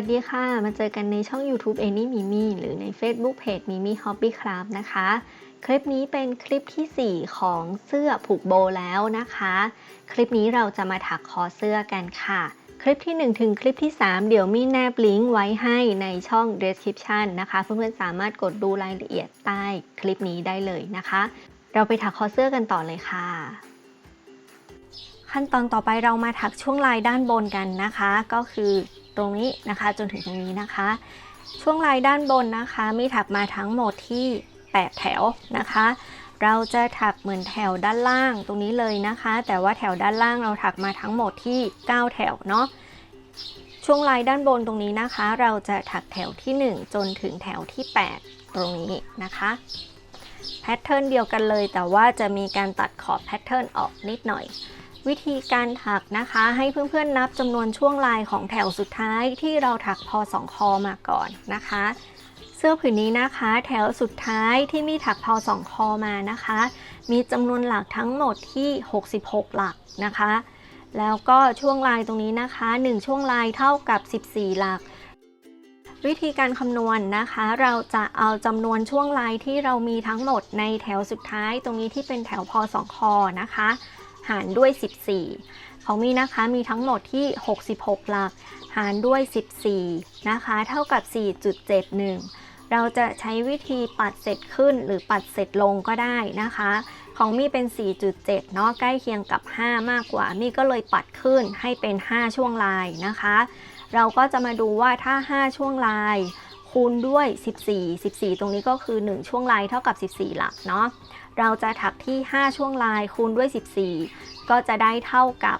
สวัสดีค่ะ มาเจอกันในช่อง YouTube a n y Mimi หรือใน Facebook Page Mimi Hobby Club นะคะ คลิปนี้เป็นคลิปทีสี่ 4 ของเสื้อผูกโบแล้วนะคะ คลิปนี้เราจะมาถักคอเสื้อกันค่ะ คลิปที่ 1 ถึงคลิปที่ 3 เดี๋ยวมีแนบลิงก์ไว้ให้ในช่อง description นะคะ เพื่อนๆสามารถกดดูรายละเอียดใต้คลิปนี้ได้เลยนะคะ เราไปถักคอเสื้อกันต่อเลยค่ะขั้นตอนต่อไปเรามาถักช่วงลายด้านบนกันนะคะ ก็คือ รงนี้นะคะ จนถึงตรงนี้นะคะ ช่วงลายด้านบนนะคะ มีถักมาทั้งหมดที่ 8 แถวนะคะ เราจะถักเหมือนแถวด้านล่างตรงนี้เลยนะคะ แต่ว่าแถวด้านล่างเราถักมาทั้งหมดที่ 9 แถวเนาะช่วงลายด้านบนตรงนี้นะคะ เราจะถักแถวที่ 1 จนถึงแถวที่ 8 ตรงนี้นะคะแพทเทิร์นเดียวกันเลย แต่ว่าจะมีการตัดขอบแพทเทิร์นออกนิดหน่อย วิธีการถักนะคะ ให้เพื่อนๆนับจำนวนช่วงลายของแถวสุดท้ายที่เราถักพอสองคอมาก่อนนะคะ เสื้อผืนนี้นะคะ แถวสุดท้ายที่มีถักพอสองคอมานะคะ มีจำนวนหลักทั้งหมดที่ 66 หลักนะคะ แล้วก็ช่วงลายตรงนี้นะคะ 1 ช่วงลายเท่ากับ 14 หลักวิธีการคำนวณนะคะ เราจะเอาจำนวนช่วงลายที่เรามีทั้งหมดในแถวสุดท้าย ตรงนี้ที่เป็นแถวพอสองคอนะคะ หารด้วย 14 ของมีนะคะมีทั้งหมดที่ 66 หลัก หารด้วย 14 นะคะ เท่ากับ 4.71 เราจะใช้วิธีปัดเสร็จขึ้นหรือปัดเสร็จลงก็ได้นะคะ ของมีเป็น 4.7 เนาะใกล้เคียงกับ 5 มากกว่า มีก็เลยปัดขึ้นให้เป็น 5 ช่วงลายนะคะ เราก็จะมาดูว่าถ้า 5 ช่วงลายคูณด้วย 14 14 ตรงนี้ก็คือ 1 ช่วงลายเท่ากับ 14 หลักเนาะ เราจะถักที่ 5 ช่วงลายคูณด้วย 14 ก็จะได้เท่ากับ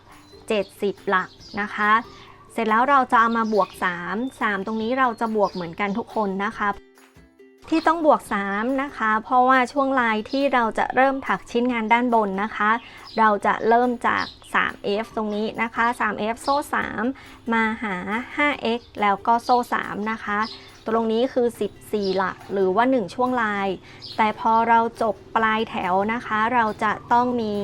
70 หลักนะคะ เสร็จแล้วเราจะเอามาบวก 3 3 ตรงนี้เราจะบวกเหมือนกันทุกคนนะคะ ที่ต้องบวก 3 นะคะ เพราะว่าช่วงลายที่เราจะเริ่มถักชิ้นงานด้านบนนะคะ เราจะเริ่มจาก 3f ตรงนี้นะคะ 3f โซ่ 3 มาหา 5x แล้วก็โซ่ 3 นะคะตรงนี้คือ 14 หลัก หรือว่า 1 ช่วงลาย แต่พอเราจบปลายแถวนะคะ เราจะต้องมี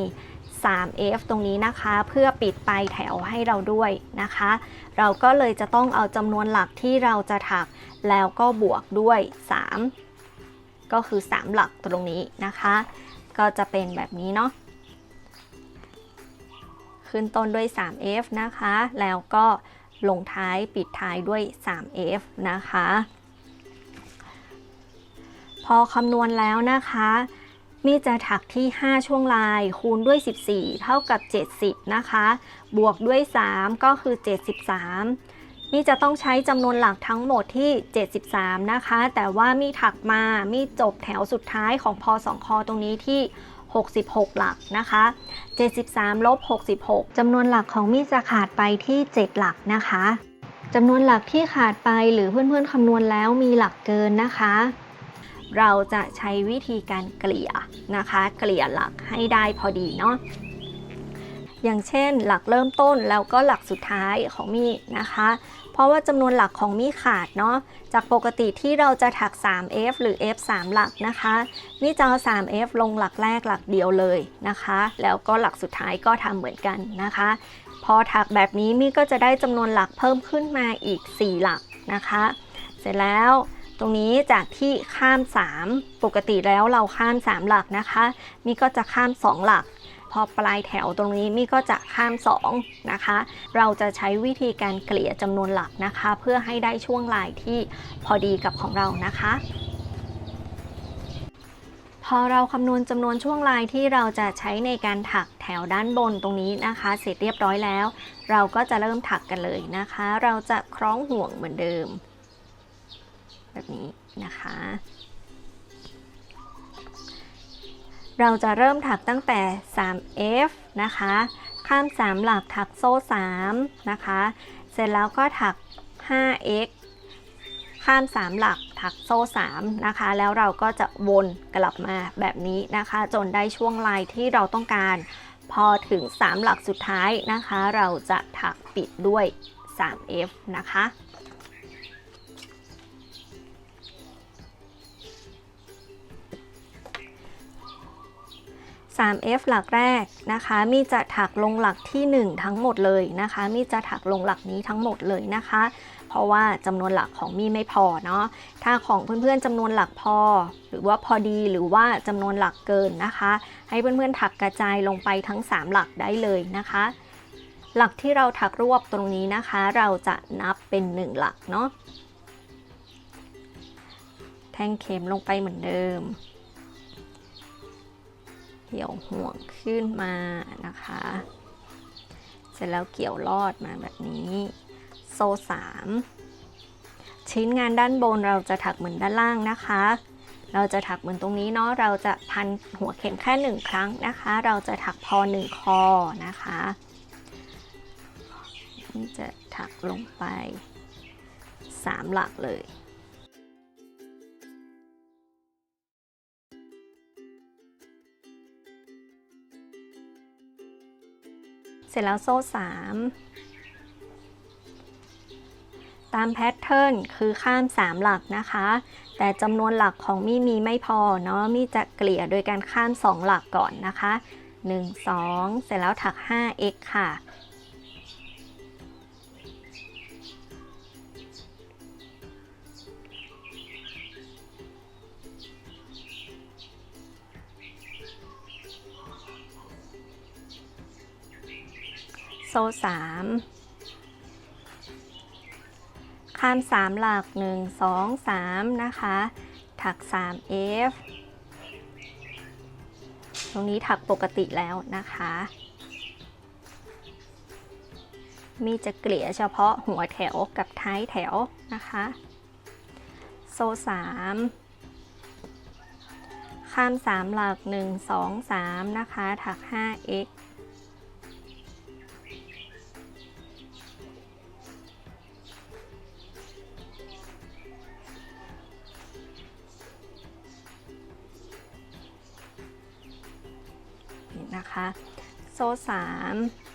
3f ตรงนี้นะคะ เพื่อปิดปลายแถวให้เราด้วยนะคะ เราก็เลยจะต้องเอาจำนวนหลักที่เราจะถักแล้วก็บวกด้วย 3 ก็คือ 3 หลักตรงนี้นะคะ ก็จะเป็นแบบนี้เนาะขึ้นต้นด้วย 3f นะคะ แล้วก็ลงท้ายปิดท้ายด้วย 3f นะคะ พอคำนวณแล้วนะคะ มีจะถักที่ 5 ช่วงลายคูณด้วย 14 เท่ากับ 70 นะคะ บวกด้วย 3 ก็คือ 73นี่จะต้องใช้จำนวนหลักทั้งหมดที่ 73 นะคะ แต่ว่ามีถักมามีจบแถวสุดท้ายของพอสองคอตรงนี้ที่ 66 หลักนะคะ 73ลบ66จำนวนหลักของมีจะขาดไปที่ 7 หลักนะคะจำนวนหลักที่ขาดไปหรือเพื่อนๆคำนวณแล้วมีหลักเกินนะคะ เราจะใช้วิธีการเกลี่ยนะคะ เกลี่ยหลักให้ได้พอดีเนาะอย่างเช่นหลักเริ่มต้นแล้วก็หลักสุดท้ายของมีนะคะ เพราะว่าจำนวนหลักของมีขาดเนาะจากปกติที่เราจะถัก 3f หรือ f 3 หลักนะคะมีจะเอา 3f ลงหลักแรกหลักเดียวเลยนะคะ แล้วก็หลักสุดท้ายก็ทำเหมือนกันนะคะ พอถักแบบนี้มีก็จะได้จำนวนหลักเพิ่มขึ้นมาอีก 4 หลักนะคะ เสร็จแล้ว ตรงนี้จากที่ข้าม 3 ปกติแล้วเราข้าม 3 หลักนะคะ มีก็จะข้าม 2 หลัก พอปลายแถวตรงนี้มีก็จะข้าม 2 นะคะ เราจะใช้วิธีการเกลี่ยจำนวนหลักนะคะ เพื่อให้ได้ช่วงลายที่พอดีกับของเรานะคะ พอเราคำนวณจำนวนช่วงลายที่เราจะใช้ในการถักแถวด้านบนตรงนี้นะคะ เสร็จเรียบร้อยแล้ว เราก็จะเริ่มถักกันเลยนะคะ เราจะคล้องห่วงเหมือนเดิม แบบนี้นะคะ เราจะเริ่มถักตั้งแต่ 3f นะคะ ข้าม 3 หลักถักโซ่ 3 นะคะ เสร็จแล้วก็ถัก 5x ข้าม 3 หลักถักโซ่ 3 นะคะ แล้วเราก็จะวนกลับมาแบบนี้นะคะ จนได้ช่วงลายที่เราต้องการ พอถึง 3 หลักสุดท้ายนะคะ เราจะถักปิดด้วย 3f นะคะ 3f หลักแรกนะคะ มีจะถักลงหลักที่ 1 ทั้งหมดเลยนะคะ มีจะถักลงหลักนี้ทั้งหมดเลยนะคะ เพราะว่าจำนวนหลักของมี่ไม่พอเนาะ ถ้าของเพื่อนๆจำนวนหลักพอ หรือว่าพอดีหรือว่าจำนวนหลักเกินนะคะ ให้เพื่อนๆถักกระจายลงไปทั้ง 3 หลักได้เลยนะคะ หลักที่เราถักรวบตรงนี้นะคะ เราจะนับเป็น 1 หลักเนาะ แทงเข็มลงไปเหมือนเดิม กี่ยวห่วงขึ้นมานะคะ เสร็จแล้วเกี่ยวลอดมาแบบนี้ โซ่สามชิ้นงานด้านบนเราจะถักเหมือนด้านล่างนะคะ เราจะถักเหมือนตรงนี้เนาะ เราจะพันหัวเข็มแค่หนึ่งครั้งนะคะ เราจะถักพอหนึ่งคอนะคะ นี่จะถักลงไปสามหลักเลย ร็จแล้วโซ่สามตามแพทเทิร์นคือข้าม 3 หลักนะคะ แต่จำนวนหลักของมี่มีไม่พอเนาะมี่จะเกลี่ยโดยการข้าม 2 หลักก่อนนะคะ 1 2 เสร็จแล้วถัก 5x ค่ะ โซสามข้ามสามหลักหนึ่งสอสามนะคะ ถักสาม F ตรงนี้ถักปกติแล้วนะคะ มีจะเกลี่ยเฉพาะหัวแถวกับท้ายแถวนะคะ โซสามข้ามสามหลักหนึ่งสอสามนะคะ ถัก5 x นะคะ โซ่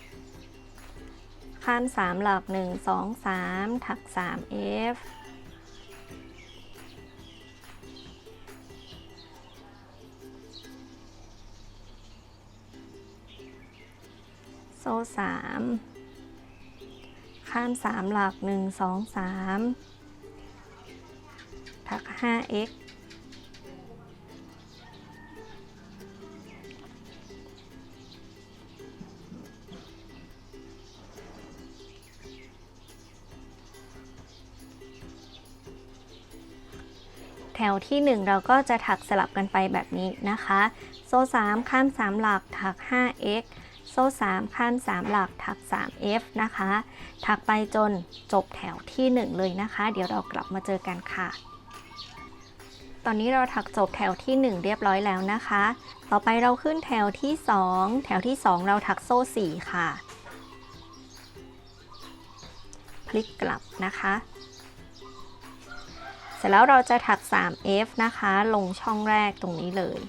3ข้าม 3 หลัก 1 2 3 ถัก 3 F โซ่สามข้ามสามหลักหนึ่งสอสามถักห้า x ที่ 1 เราก็จะถักสลับกันไปแบบนี้นะคะ โซ่ 3 ข้าม 3 หลักถัก 5x โซ่ 3 ข้าม 3 หลักถัก 3f นะคะ ถักไปจนจบแถวที่ 1 เลยนะคะ เดี๋ยวเรากลับมาเจอกันค่ะ ตอนนี้เราถักจบแถวที่ 1 เรียบร้อยแล้วนะคะ ต่อไปเราขึ้นแถวที่ 2 แถวที่ 2 เราถักโซ่ 4 ค่ะ พลิกกลับนะคะ ร็จแล้วเราจะถัก 3f นะคะ ลงช่องแรกตรงนี้เลย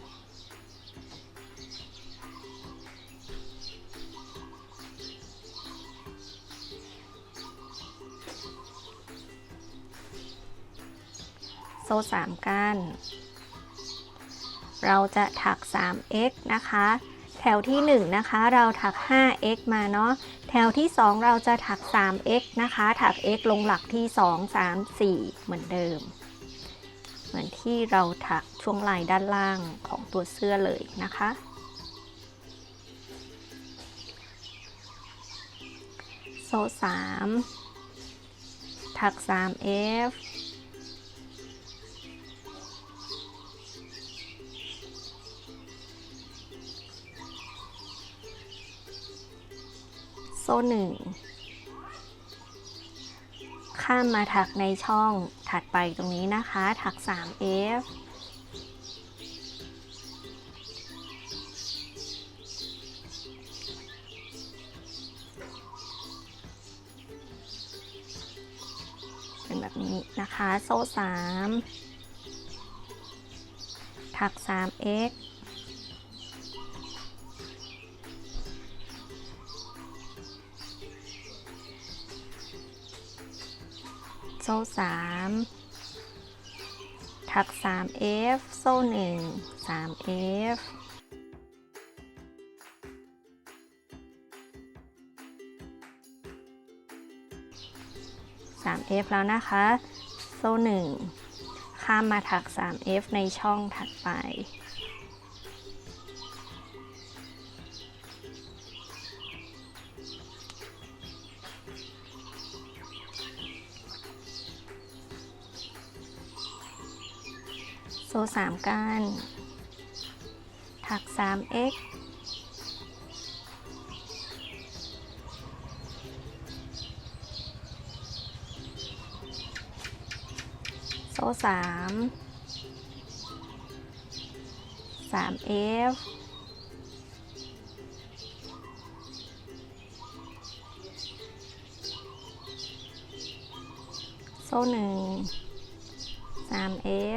โซ่3ก้านเราจะถัก 3x นะคะ แถวที่ 1 นะคะ เราถัก 5x มาเนาะ แถวที่ 2 เราจะถัก 3x นะคะ ถัก x ลงหลักที่ 2 3 4 เหมือนเดิม เหมือนที่เราถักช่วงลายด้านล่างของตัวเสื้อเลยนะคะ โซ่3ถัก 3f โซ่หนึ่ง ข้ามมาถักในช่องถัดไปตรงนี้นะคะ ถัก 3f เป็นแบบนี้นะคะ โซ่ 3 ถัก 3x โซ่สามถัก 3f โซ่1 3f โ 3f แล้วนะคะ โซ่1ข้ามมาถัก 3f ในช่องถัดไป โซ่สามก้าน ถัก 3x โซ่สามสาม F โซ่หนึ่งสาม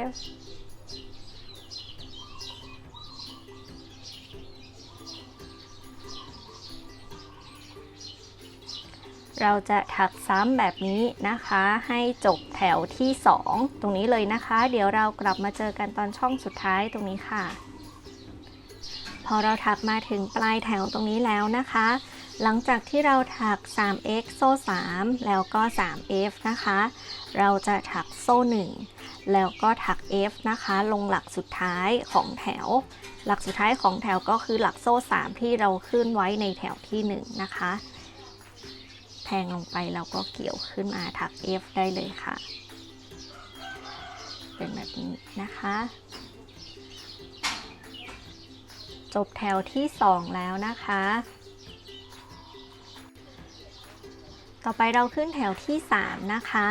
F เราจะถักซ้ำแบบนี้นะคะ ให้จบแถวที่ 2 ตรงนี้เลยนะคะ เดี๋ยวเรากลับมาเจอกันตอนช่องสุดท้ายตรงนี้ค่ะ พอเราถักมาถึงปลายแถวตรงนี้แล้วนะคะ หลังจากที่เราถัก 3x โซ่ 3 แล้วก็ 3f นะคะ เราจะถักโซ่ 1 แล้วก็ถัก f นะคะ ลงหลักสุดท้ายของแถว หลักสุดท้ายของแถวก็คือหลักโซ่ 3 ที่เราขึ้นไว้ในแถวที่ 1 นะคะ แทงลงไปแล้วก็เกี่ยวขึ้นมาถัก F ได้เลยค่ะ เป็นแบบนี้นะคะ จบแถวที่ 2 แล้วนะคะ ต่อไปเราขึ้นแถวที่ 3 นะคะ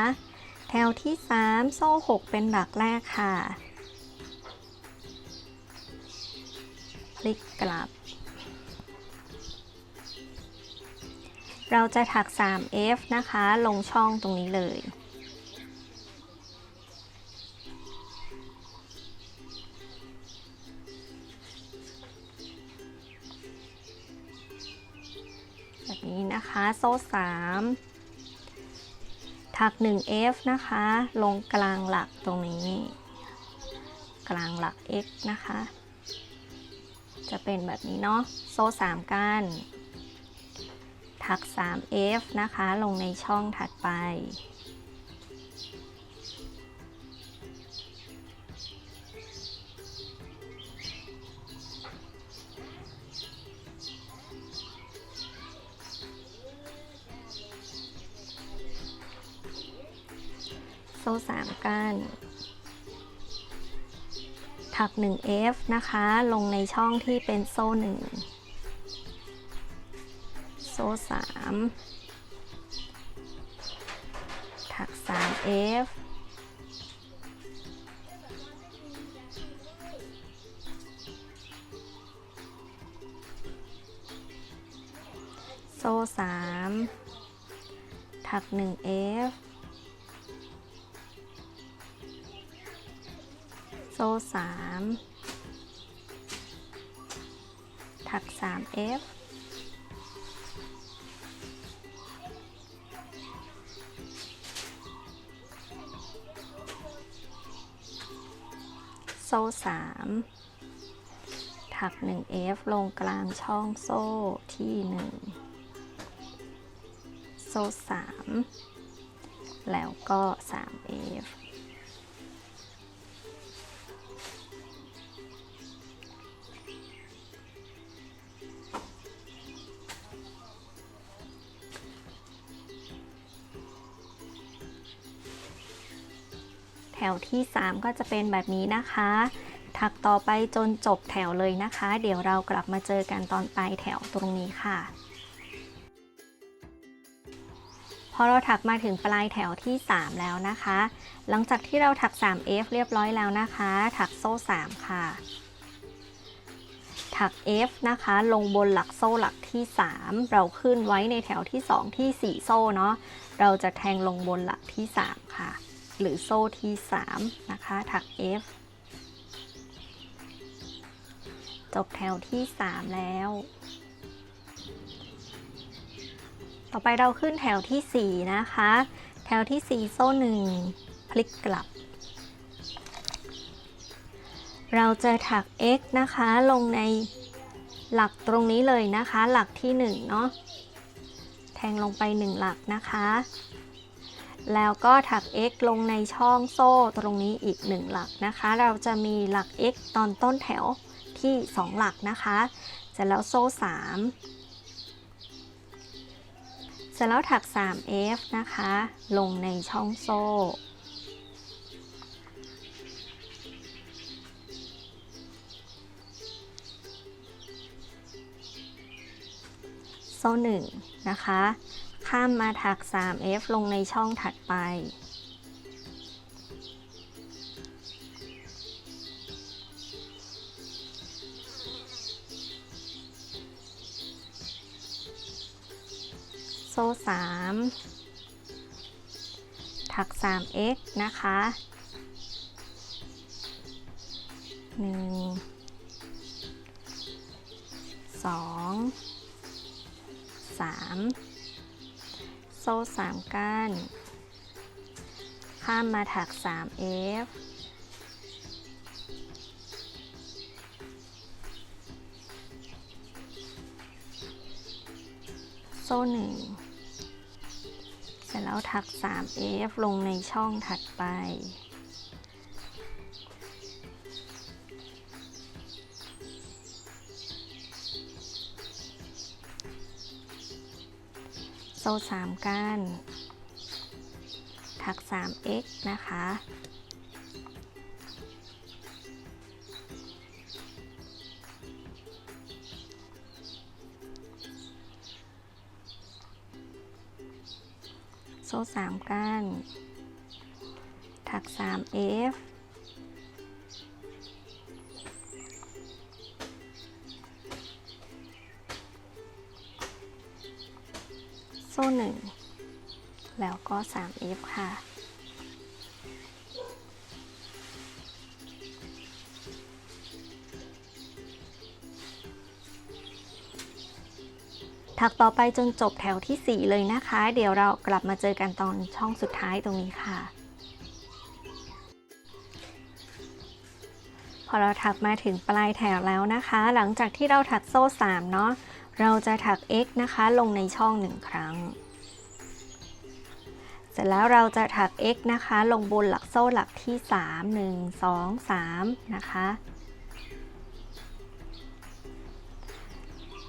แถวที่ 3 โซ่ 6 เป็นหลักแรกค่ะ พลิกกลับ เราจะถัก 3f นะคะ ลงช่องตรงนี้เลย แบบนี้นะคะ โซ่ 3 ถัก 1f นะคะ ลงกลางหลักตรงนี้ กลางหลัก x นะคะ จะเป็นแบบนี้เนาะ โซ่ 3ก้าน ถัก 3f นะคะ ลงในช่องถัดไป โซ่3ก้านถัก 1f นะคะ ลงในช่องที่เป็นโซ่1 โซ่สามถักสาม F โซ่สามถักหนึ่ง F โซ่สามถักสาม F โซ่สามถัก 1f ลงกลางช่องโซ่ที่ 1 โซ่สามแล้วก็ 3f วที่ 3 ก็จะเป็นแบบนี้นะคะ ถักต่อไปจนจบแถวเลยนะคะ เดี๋ยวเรากลับมาเจอกันตอนปลายแถวตรงนี้ค่ะ พอเราถักมาถึงปลายแถวที่ 3 แล้วนะคะ หลังจากที่เราถัก 3f เรียบร้อยแล้วนะคะ ถักโซ่ 3 ค่ะ ถัก F นะคะ ลงบนหลักโซ่หลักที่ 3 เราขึ้นไว้ในแถวที่ 2 ที่ 4 โซ่เนาะเราจะแทงลงบนหลักที่ 3 ค่ะ หรือโซ่ที่3นะคะ ถัก F จบแถวที่ 3 แล้ว ต่อไปเราขึ้นแถวที่ 4 นะคะ แถวที่ 4 โซ่ 1 พลิกกลับ เราจะถัก x นะคะ ลงในหลักตรงนี้เลยนะคะ หลักที่ 1 เนาะ แทงลงไป 1 หลักนะคะ แล้วก็ถัก x ลงในช่องโซ่ตรงนี้อีก 1 หลักนะคะ เราจะมีหลัก x ตอนต้นแถวที่ 2 หลักนะคะเสร็จแล้วโซ่ 3 เสร็จแล้วถัก 3f นะคะ ลงในช่องโซ่ โซ่หนึ่งนะคะ ข้ามมาถัก 3f ลงในช่องถัดไป โซ่ 3 ถัก 3x นะคะหนึ่งสอง โซ่สามก้าน ข้ามมาถัก 3f โซ่หนึ่งเสร็จแล้วถัก 3f ลงในช่องถัดไป โซ่3ก้าน ถัก 3x นะคะ โซ่สามก้าน ถัก 3f โซ่หนึ่งแล้วก็ 3f ค่ะ ถักต่อไปจนจบแถวที่ 4 เลยนะคะ เดี๋ยวเรากลับมาเจอกันตอนช่องสุดท้ายตรงนี้ค่ะ พอเราถักมาถึงปลายแถวแล้วนะคะ หลังจากที่เราถักโซ่ 3 เนาะ เราจะถัก x นะคะลงในช่อง 1 ครั้ง เสร็จแล้วเราจะถัก x นะคะ ลงบนหลักโซ่หลักที่ 3 1 2 3 นะคะ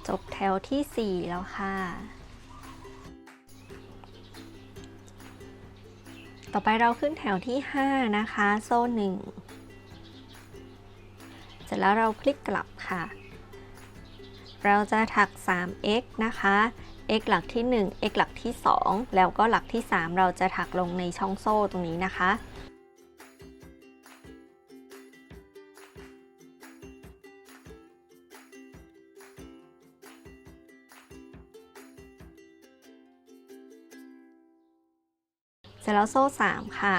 จบแถวที่ 4 แล้วค่ะ ต่อไปเราขึ้นแถวที่ 5 นะคะ โซ่ 1 เสร็จแล้วเราพลิกกลับค่ะ เราจะถัก 3x นะคะ x หลักที่ 1 x หลักที่ 2 แล้วก็หลักที่ 3 เราจะถักลงในช่องโซ่ตรงนี้นะคะ เสร็จแล้วโซ่ 3 ค่ะ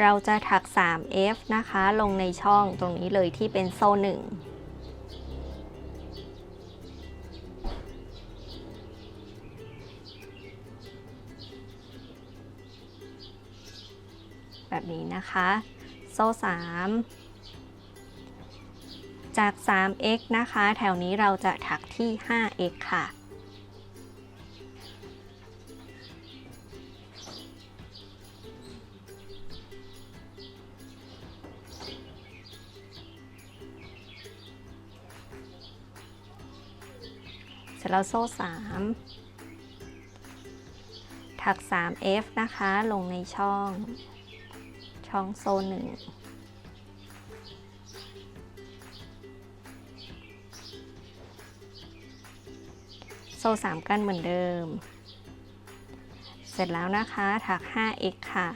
เราจะถัก 3f นะคะ ลงในช่องตรงนี้เลยที่เป็นโซ่ 1 นะคะ โซ่3จาก 3x นะคะ แถวนี้เราจะถักที่ 5x ค่ะ เสร็จแล้วโซ่ 3ถัก 3f นะคะ ลงในช่อง ช่องโซ่หนึ่งโซ่3กันเหมือนเดิม เสร็จแล้วนะคะถัก 5x ค่ะ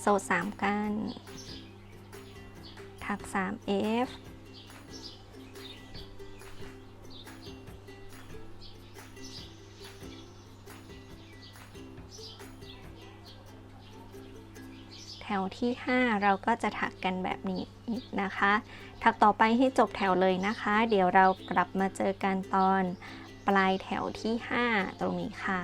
โซ่สามกัน ถัก 3f แถวที่ 5 เราก็จะถักกันแบบนี้นะคะ ถักต่อไปให้จบแถวเลยนะคะ เดี๋ยวเรากลับมาเจอกันตอนปลายแถวที่ 5 ตรงนี้ค่ะ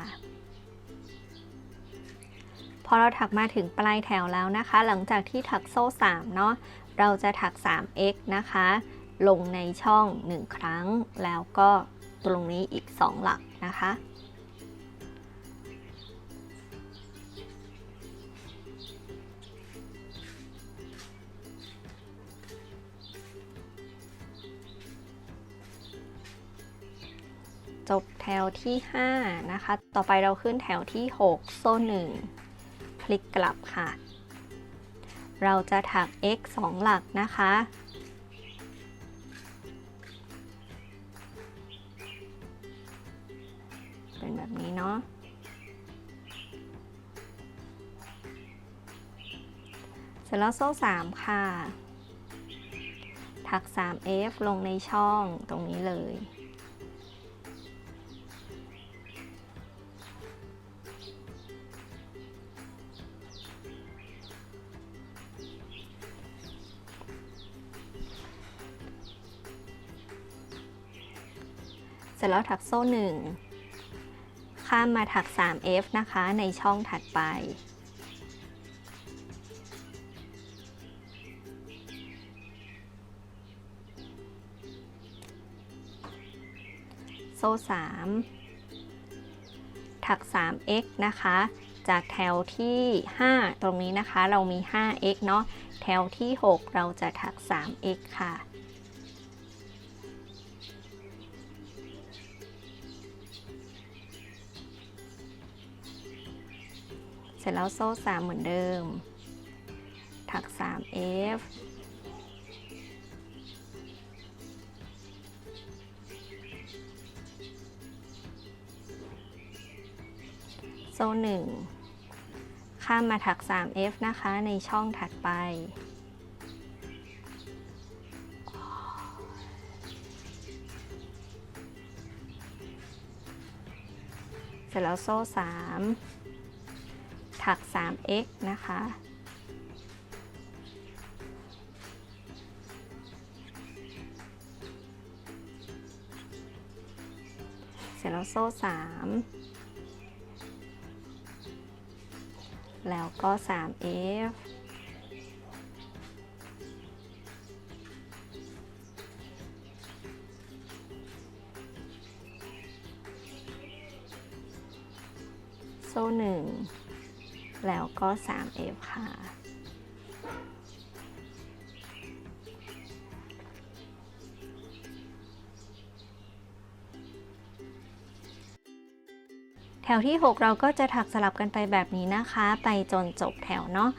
พพอเราถักมาถึงปลายแถวแล้วนะคะ หลังจากที่ถักโซ่3เนาะ เราจะถัก 3x นะคะ ลงในช่อง 1 ครั้ง แล้วก็ตรงนี้อีก 2 หลักนะคะ จบแถวที่ 5 นะคะ ต่อไปเราขึ้นแถวที่ 6 โซ่1พลิกกลับค่ะ เราจะถัก x 2 หลักนะคะ เป็นแบบนี้เนาะ เสร็จแล้วโซ่ 3 ค่ะ ถัก 3f ลงในช่องตรงนี้เลย ร็จแล้วถักโซ่1ข้ามมาถัก 3f นะคะในช่องถัดไป โซ่ 3 ถัก 3x นะคะ จากแถวที่ 5 ตรงนี้นะคะเรามี 5x เนาะ แถวที่ 6 เราจะถัก 3x ค่ะ ร็จแล้วโซ่3เหมือนเดิม ถัก 3f โซ่1ข้ามมาถัก 3f นะคะในช่องถัดไป เสร็จแล้วโซ่3 ถัก 3x นะคะ เสร็จแล้วโซ่ 3 แล้วก็ 3f ก็ 3f ค่ะ แถวที่ 6 เราก็จะถักสลับกันไปแบบนี้นะคะ ไปจนจบแถวเนาะ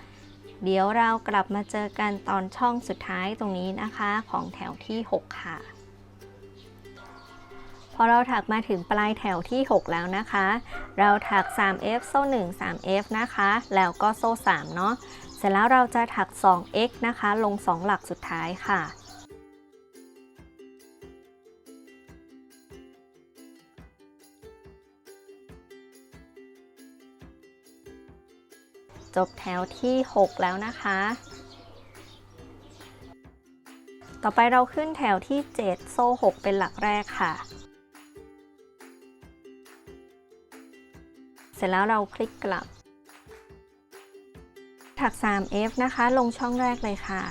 เดี๋ยวเรากลับมาเจอกันตอนช่องสุดท้ายตรงนี้นะคะ ของแถวที่ 6 ค่ะ พอเราถักมาถึงปลายแถวที่ 6 แล้วนะคะ เราถัก 3f โซ่ 1 3f นะคะ แล้วก็โซ่ 3 เนาะ เสร็จแล้วเราจะถัก 2x นะคะ ลง 2 หลักสุดท้ายค่ะจบแถวที่ 6 แล้วนะคะ ต่อไปเราขึ้นแถวที่ 7 โซ่ 6 เป็นหลักแรกค่ะ ร็จแล้วเราคลิกกลับ ถัก 3f นะคะ ลงช่องแรกเลยค่ะ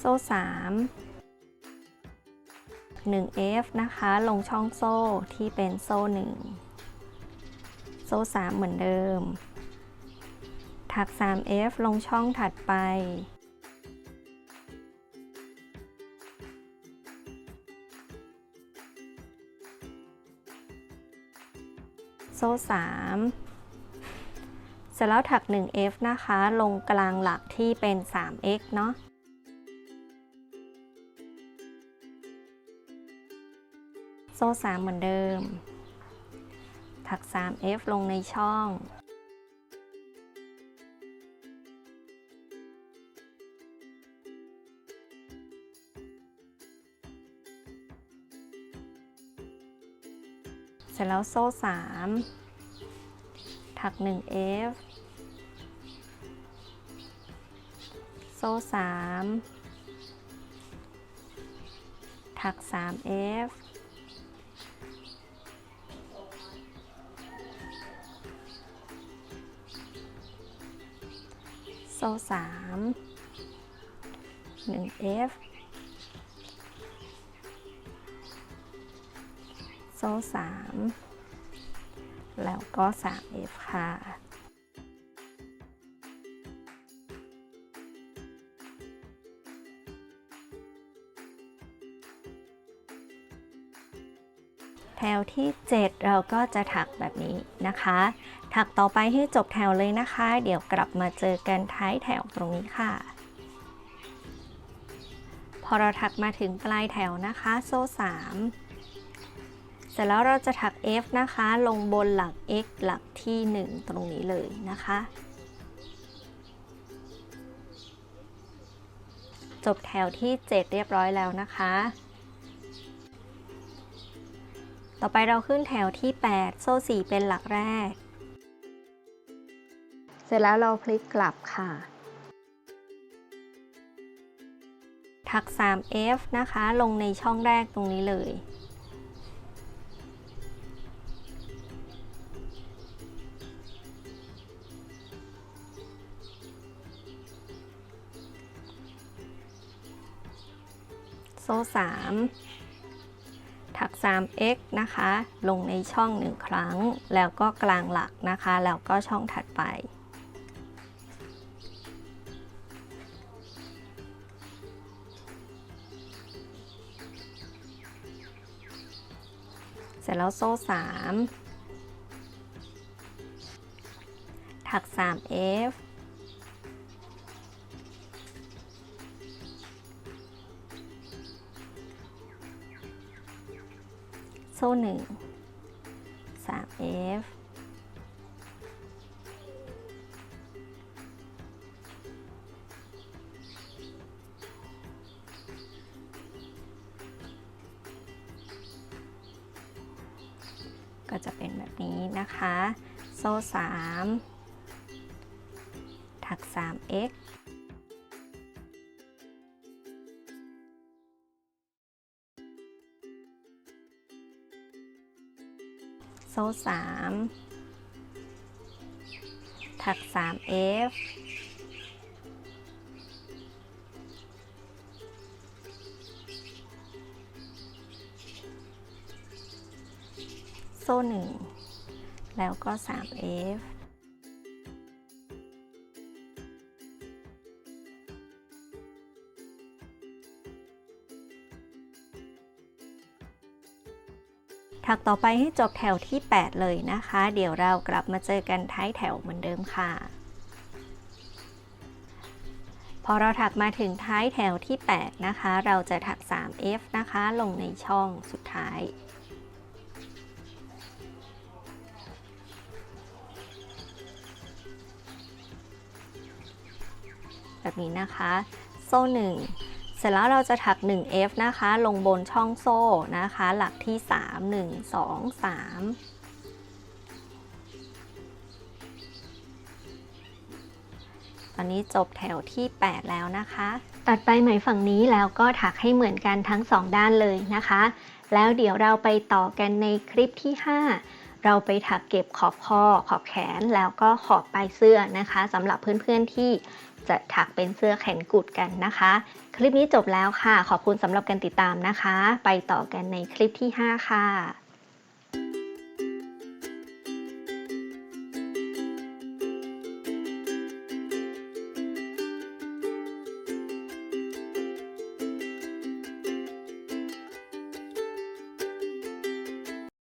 โซ่3 1f นะคะ ลงช่องโซ่ที่เป็นโซ่ 1 โซ่ 3 เหมือนเดิม ถัก 3f ลงช่องถัดไป โซ่ 3 เสร็จแล้วถัก 1f นะคะ ลงกลางหลักที่เป็น 3x เนาะโซ่ 3 เหมือนเดิม ถัก 3f ลงในช่อง สร็จแล้วโซ่ 3 ถัก 1F โซ่ 3 ถัก 3F โซ่3 1F โซ่สามแล้วก็ 3F ค่ะ แถวที่ 7 เราก็จะถักแบบนี้นะคะ ถักต่อไปให้จบแถวเลยนะคะ เดี๋ยวกลับมาเจอกันท้ายแถวตรงนี้ค่ะ พอเราถักมาถึงปลายแถวนะคะ โซ่3 ร็จแล้วเราจะถัก F นะคะ ลงบนหลัก X หลักที่ 1 ตรงนี้เลยนะคะ จบแถวที่ 7 เรียบร้อยแล้วนะคะ ต่อไปเราขึ้นแถวที่ 8 โซ่ 4 เป็นหลักแรก เสร็จแล้วเราพลิกกลับค่ะถัก 3F นะคะ ลงในช่องแรกตรงนี้เลย โซ่3ถัก 3x นะคะ ลงในช่องหนึ่งครั้ง แล้วก็กลางหลักนะคะ แล้วก็ช่องถัดไป เสร็จแล้วโซ่ 3 ถัก 3f โซ่หนึ่ง 3F โซ่สามถักสามเอฟโซ่หนึ่งแล้วก็สามเอฟ ถักต่อไปให้จบแถวที่ 8 เลยนะคะ เดี๋ยวเรากลับมาเจอกันท้ายแถวเหมือนเดิมค่ะ พอเราถักมาถึงท้ายแถวที่ 8 นะคะ เราจะถัก 3F นะคะ ลงในช่องสุดท้ายแบบนี้นะคะ โซ่หนึ่ง เสร็จแล้วเราจะถัก 1F นะคะ ลงบนช่องโซ่นะคะ หลักที่ 3 1 2 3ตอนนี้จบแถวที่ 8 แล้วนะคะ ตัดไปไหมฝั่งนี้แล้วก็ถักให้เหมือนกันทั้ง 2 ด้านเลยนะคะ แล้วเดี๋ยวเราไปต่อกันในคลิปที่ 5 เราไปถักเก็บขอบคอขอบแขนแล้วก็ขอบปลายเสื้อนะคะสำหรับเพื่อนๆที่ จะถักเป็นเสื้อแขนกุดกันนะคะ คลิปนี้จบแล้วค่ะ ขอบคุณสำหรับการติดตามนะคะ ไปต่อกันในคลิปที่ 5 ค่ะ